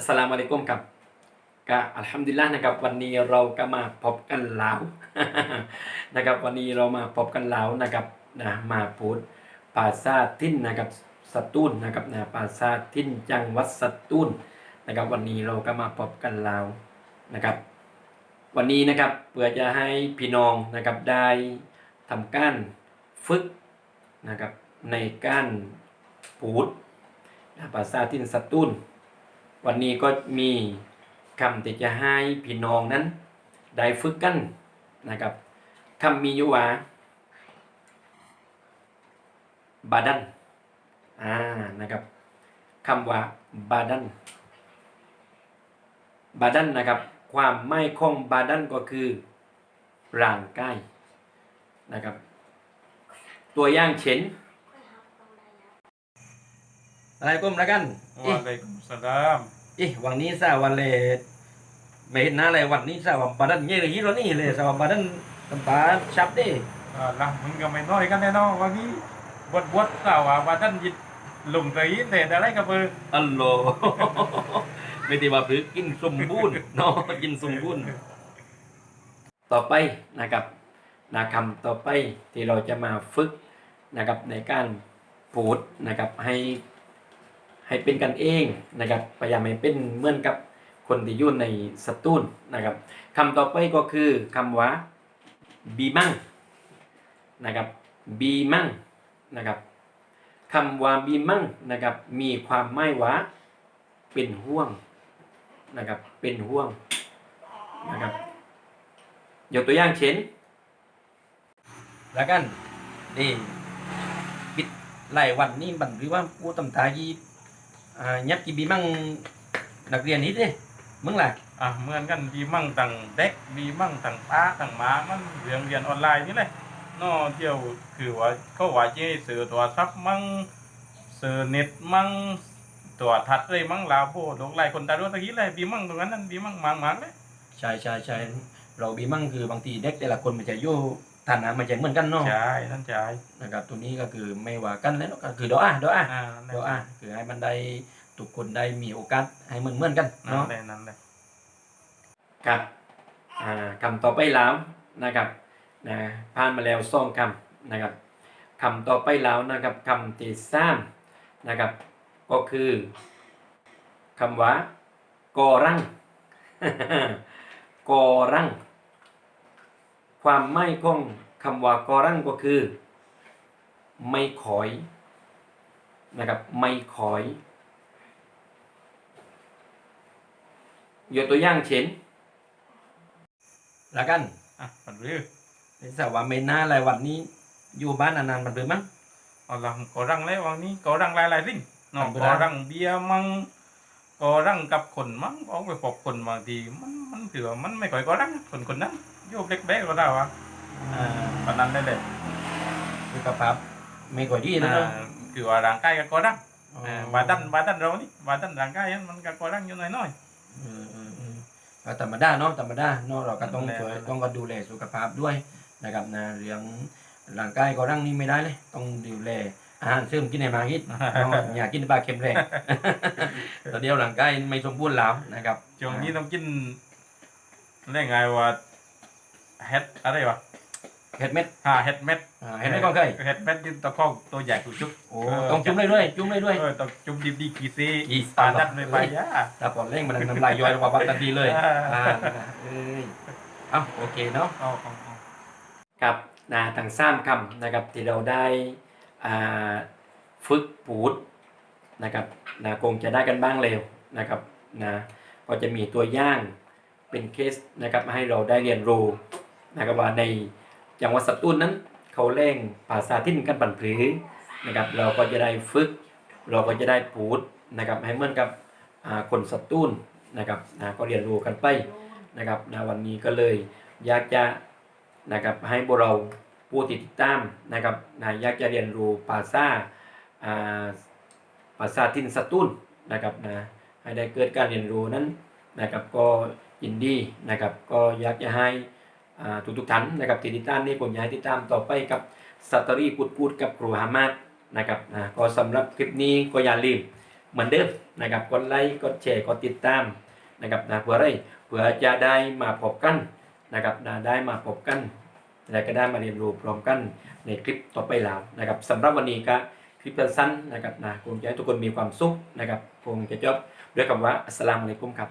อัสลามุอะลัยกุมครับก็อัลฮัมดุลิลละห์นะครับ วันนี้เราก็มาพบกันแล้วนะครับ วันนี้เรามาพบกันแล้วนะครับนะมาพูดภาษาทินนะครับสตูลนะครับนะภาษาทินจังหวัดสตูลนะครับ วันนี้เราก็มาพบกันแล้วนะครับ วันนี้นะครับเพื่อจะให้พี่น้องนะครับได้ทำการฝึกนะครับในการพูดภาษาทินสตูล วันนี้ก็มีคำที่จะให้พี่น้องนั้น ได้ฝึกกันนะครับคำมีอยู่ว่าบาดันอ่านะครับคำว่าบาดันบาดันนะครับ ความไม่คงบาดันก็คือร่างกายนะครับ ตัวอย่างเช่น อะไรก้มแล้วกัน Waalaikumsalam. เอ๊ะวันนี้สาวันเลยไม่เห็นหน้าเลยวันนี้สาวันบาดันเงี้ยเลยฮีโร่นี่เลยสาวันบาดันตำตาชับเด้ Alah, mình ga may noy kan no wagi. Buat-buat sawa badan jit lum kai te da lai ka ber. อัลโหลไม่ได้ว่าพือกินสมบูรณ์เนาะกินสมบูรณ์ต่อไปนะครับนะคำต่อไปที่เราจะมาฝึกนะครับในการพูดนะครับให้ ให้เป็นกันเองนะครับพยายามให้เป็นเหมือนกับคนที่อยู่ในสตูลนะครับคำต่อไปก็คือคำว่าบีมั่งนะครับบีมั่งนะครับคำว่าบีมั่งนะครับมีความหมายว่าเป็นห่วงนะครับเป็นห่วงนะครับยกตัวอย่างเช่นแล้วกันนี่ปิดหลายวันนี่บันหรือว่าผู้ตำตายี อ่ายับกีบีมั่งนักเรียนนี้ดิมึงล่ะ Ah, เหมือนกันมีมั่งต่างเด็กมีมั่งต่างป้าต่างหมามันเรียนเรียนออนไลน์นี่แหละนอเที่ยวคือว่าเขาว่าจะให้ซื้อตัวซับมั่งซื้อเน็ตมั่งตัวทัดเลยมั่งลาวโบลงไลน์คนตาด้วยตะกี้เลยบีมั่งตรงนั้นนั่นบีมั่งมังมังเลยใช่ใช่ใช่เราบีมั่งคือบางทีเด็กแต่ละคนมันจะอยู่ ฐานะมันจะเหมือนกันเนาะใช่ท่านชายนะครับตัวนี้ก็คือไม่ว่ากันแล้วก็คือดออาดออาอ่านั่นดอแหอาละคือให้มันได้ทุกคนได้มีโอกาสให้เหมือนเหมือนกันนั่นเนาะแหละนั่นแหละครับอ่าคำต่อไปแล้วนะครับนะผ่านมาแล้วสองคำนะครับคำต่อไปแล้วนะครับคำที่สามนะครับก็คือคำว่ากอรังกอรัง ความไม่ของคำว่ากอรังก็คือ ไม่ขอยนะครับไม่ขอยยกตัวอย่างเช่นแล้วกันอะปันรื้อในสาวว่าไม่น่าหลายวันนี้ อยู่บ้านนานๆมันเป็นมั้งเอาละก็รังแล้ววันนี้ก็รังหลายหลายๆสิ่งเนาะทำไปก็ได้รังเบียร์มั่งก็รังกับคนมั่งออกไปพบคนบางทีมันมันคือว่ามันไม่ค่อยก็รังคนคนนั้น โยบเล็กแบกก็ได้วะอ่าปานนั้นได้เลยสุขภาพไม่ค่อยดีนะอ่าเนาะคือว่าร่างกายก็ก็รังอ๋ออ่าบาดันบาดันเรานี่บาดันร่างกายมันก็ก็รังอยู่น้อยเออเออเออก็ธรรมดาเนาะธรรมดาเนาะเราก็ต้องนั่นแหละช่วยต้องก็ดูแลสุขภาพด้วยนะครับนะเรื่องร่างกายก็ร่างนี้ไม่ได้เลยต้องดูแลอาหารเสริมกินให้มากนิดเนาะอย่ากินปลาเค็มแรงตอนเดียวร่างกายไม่สมบูรณ์แล้วนะครับ ๆ ช่วงนี้ต้องกินเรียกไงว่า เฮ็ดอะไรวะเห็ดเม็ดอ่าเฮ็ดเม็ดอ่าเห็ดเม็ดก็เคยเฮ็ดเม็ดยืนตะข้องตัวใหญ่กุจุกโอ้ต้องจุ่มเลยด้วยจุ่มเลยด้วยเออต้องจุ่มดิบดีกี่ซีอีสปาดันไม่ไปย่าถ้าปอดเร่งมันน้ำลายย้อยลงมาบัดทันทีเลยอ่าอ่าเอ้ยเอ้าโอเคเนาะเอาเอาเอาครับนะทั้งสามคำนะครับที่เราได้อ่าฝึกพูดนะครับนะคงจะได้กันบ้างเร็วนะครับนะก็จะมีตัวอย่างเป็นเคสนะครับให้เราได้เรียนรู้ นะครับว่าในจังหวัดสตูลนั้น เขาเร่งภาษาที่นกันบันผือนะครับเราก็จะได้ฝึก เราก็จะได้พูดนะครับให้เหมือนกับคนสตูลนะครับนะก็เรียนรู้กันไปนะครับนะวันนี้ก็เลยอยากจะนะครับให้พวกเราผู้ติดตามนะครับนะอยากจะเรียนรู้ภาษาอ่าภาษาทินสตูลนะครับนะให้ได้เกิดการเรียนรู้นั้นนะครับก็ยินดีนะครับก็อยากจะให้ ทุกทุกๆท่านนะครับที่ติดตามนี่ผมอยากให้ติดตามต่อไปกับสตอรี่พูดพูดกับครูฮามาดนะครับนะก็สำหรับคลิปนี้ก็อย่าลืมเหมือนเดิมนะครับกดไลค์กดแชร์กดติดตามนะครับนะเพื่ออะไรเพื่อจะได้มาพบกันนะครับนะได้มาพบกัน และก็ได้มาเรียนรู้พร้อมกันในคลิปต่อไปแล้วนะครับสำหรับวันนี้ก็คลิปสั้นๆนะครับนะคงจะให้ทุกคนมีความสุขนะครับคงจะจบด้วยคำว่าอัสสลามุอะลัยกุมครับ